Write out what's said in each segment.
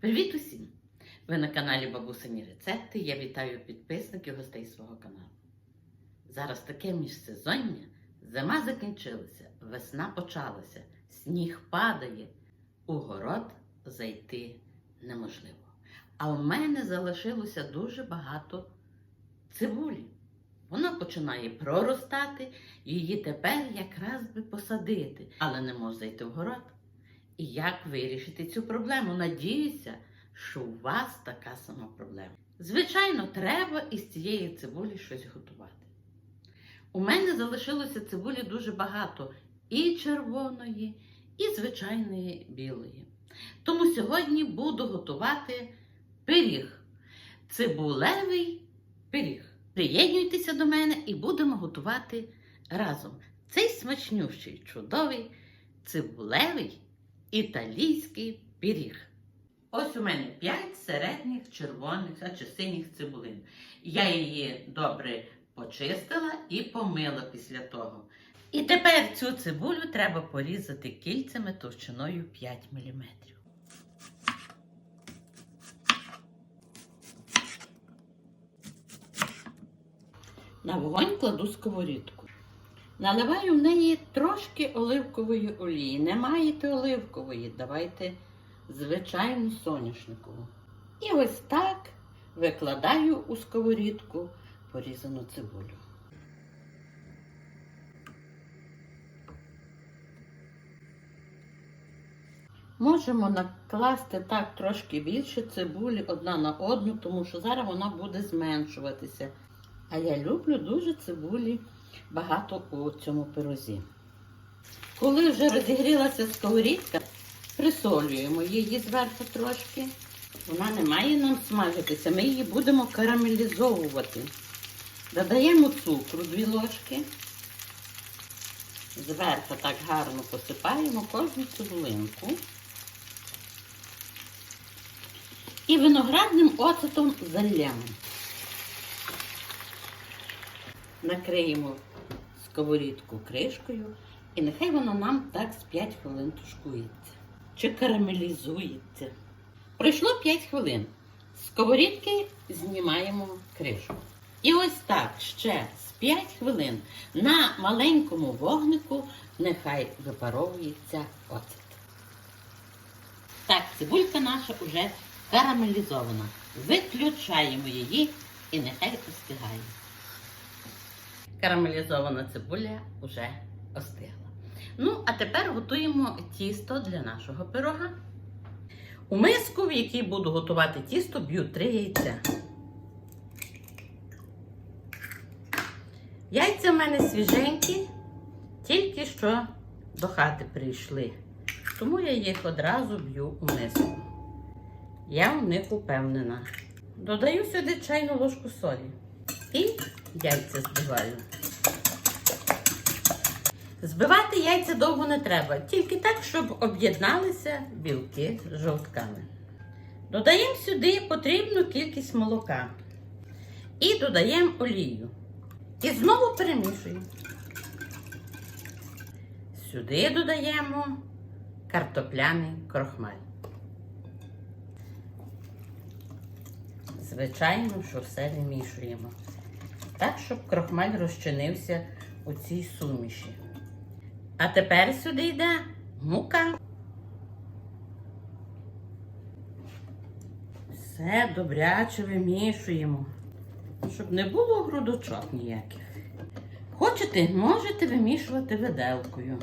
Привіт усім! Ви на каналі Бабусині Рецепти. Я вітаю підписників гостей свого каналу. Зараз таке міжсезоння, зима закінчилася, весна почалася, сніг падає, у город зайти неможливо. А у мене залишилося дуже багато цибулі. Вона починає проростати, її тепер якраз би посадити, але не можу зайти в город. І як вирішити цю проблему? Надіюся, що у вас така сама проблема. Звичайно, треба із цієї цибулі щось готувати. У мене залишилося цибулі дуже багато і червоної, і звичайної білої. Тому сьогодні буду готувати пиріг. Цибулевий пиріг. Приєднуйтеся до мене і будемо готувати разом. Цей смачнющий, чудовий цибулевий італійський пиріг. Ось у мене 5 середніх червоних а чи синіх цибулин. Я її добре почистила і помила після того. І тепер цю цибулю треба порізати кільцями товщиною 5 мм. На вогонь кладу сковорідку. Наливаю в неї трошки оливкової олії. Не маєте оливкової, давайте звичайну соняшникову. І ось так викладаю у сковорідку порізану цибулю. Можемо накласти так трошки більше цибулі одна на одну, тому що зараз вона буде зменшуватися. А я люблю дуже цибулі багато у цьому пирозі. Коли вже розігрілася сковорідка, присолюємо її зверху трошки. Вона не має нам смажитися, ми її будемо карамелізовувати. Додаємо цукру 2 ложки. Зверху так гарно посипаємо кожну цибулинку. І виноградним оцетом залємо. Накриємо сковорідку кришкою і нехай вона нам так з 5 хвилин тушкується чи карамелізується. Пройшло 5 хвилин. З сковорідки знімаємо кришку. І ось так ще з 5 хвилин на маленькому вогнику нехай випаровується оцет. Так, цибулька наша вже карамелізована. Виключаємо її і нехай остигає. Карамелізована цибуля вже остигла. Ну, а тепер готуємо тісто для нашого пирога. У миску, в якій буду готувати тісто, б'ю 3 яйця. Яйця в мене свіженькі, тільки що до хати прийшли. Тому я їх одразу б'ю у миску. Я в них упевнена. Додаю сюди чайну ложку солі і яйця збиваю. Збивати яйця довго не треба, тільки так, щоб об'єдналися білки з жовтками. Додаємо сюди потрібну кількість молока і додаємо олію. І знову перемішуємо. Сюди додаємо картопляний крохмаль. Звичайно, що все вимішуємо. Так, щоб крохмаль розчинився у цій суміші. А тепер сюди йде мука. Все добряче вимішуємо, щоб не було грудочок ніяких. Хочете, можете вимішувати виделкою.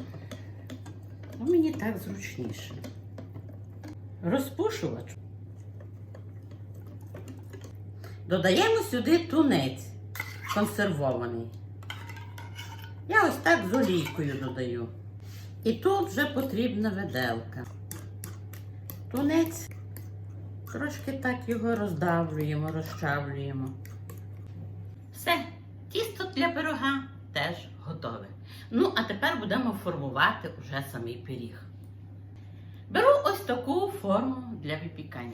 Ну, мені так зручніше. Розпушувач. Додаємо сюди тунець консервований. Я ось так з олійкою додаю. І тут вже потрібна виделка. Тунець, трошки так його роздавлюємо, розчавлюємо. Все, тісто для пирога теж готове. Ну, а тепер будемо формувати уже самий пиріг. Беру ось таку форму для випікання.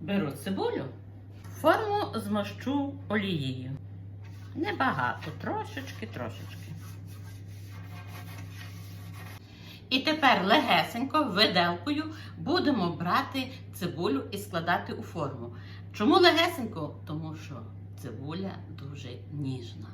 Беру цибулю, форму змащу олією. Небагато, трошечки, трошечки. І тепер легесенько виделкою будемо брати цибулю і складати у форму. Чому легесенько? Тому що цибуля дуже ніжна.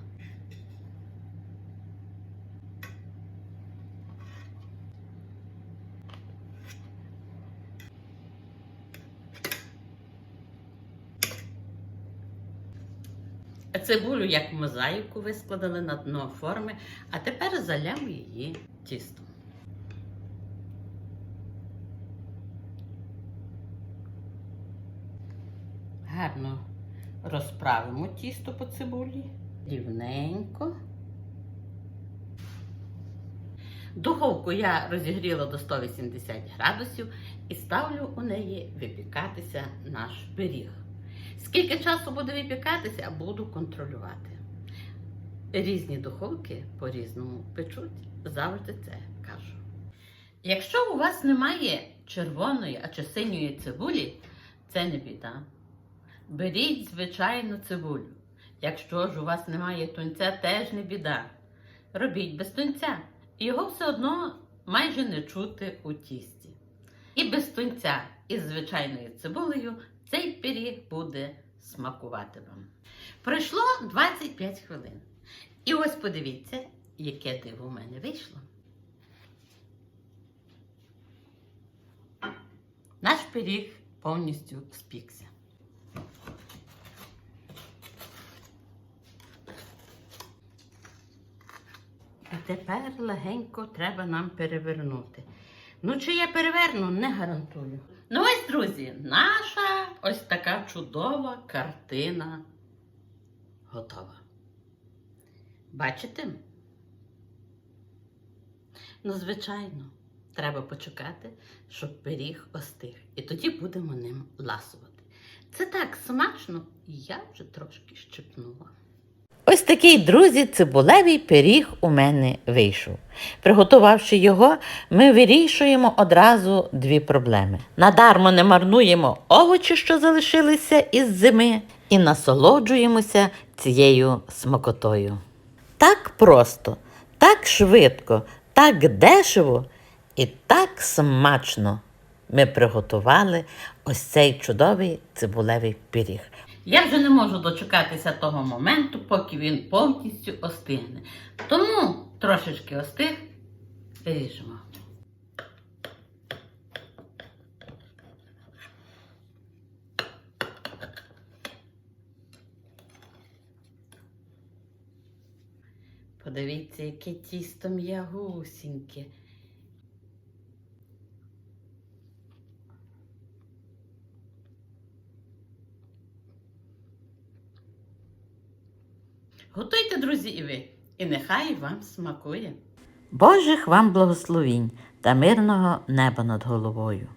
Цибулю як мозаїку вискладали на дно форми, а тепер залямо її тістом. Гарно розправимо тісто по цибулі. Рівненько. Духовку я розігріла до 180 градусів і ставлю у неї випікатися наш пиріг. Скільки часу буде випікатися, буду контролювати. Різні духовки по-різному печуть, завжди це кажу. Якщо у вас немає червоної, а чи синьої цибулі, це не біда. Беріть звичайну цибулю. Якщо ж у вас немає тунця, теж не біда. Робіть без тунця. Його все одно майже не чути у тісті. І без тунця, і з звичайною цибулею цей пиріг буде смакувати вам. Пройшло 25 хвилин. І ось подивіться, яке диво в мене вийшло. Наш пиріг повністю спікся. І тепер легенько треба нам перевернути. Ну, чи я переверну, не гарантую. Ну ось, друзі, наша ось така чудова картина готова. Бачите? Ну, звичайно, треба почекати, щоб пиріг остиг. І тоді будемо ним ласувати. Це так смачно, я вже трошки щепнула. Ось такий, друзі, цибулевий пиріг у мене вийшов. Приготувавши його, ми вирішуємо одразу дві проблеми. Надармо не марнуємо овочі, що залишилися із зими, і насолоджуємося цією смакотою. Так просто, так швидко, так дешево і так смачно ми приготували ось цей чудовий цибулевий пиріг. Я вже не можу дочекатися того моменту, поки він повністю остигне. Тому трошечки остиг ріжемо. Подивіться, яке тісто м'ягусіньке. Готуйте, друзі, і ви, і нехай вам смакує. Божих вам благословінь та мирного неба над головою.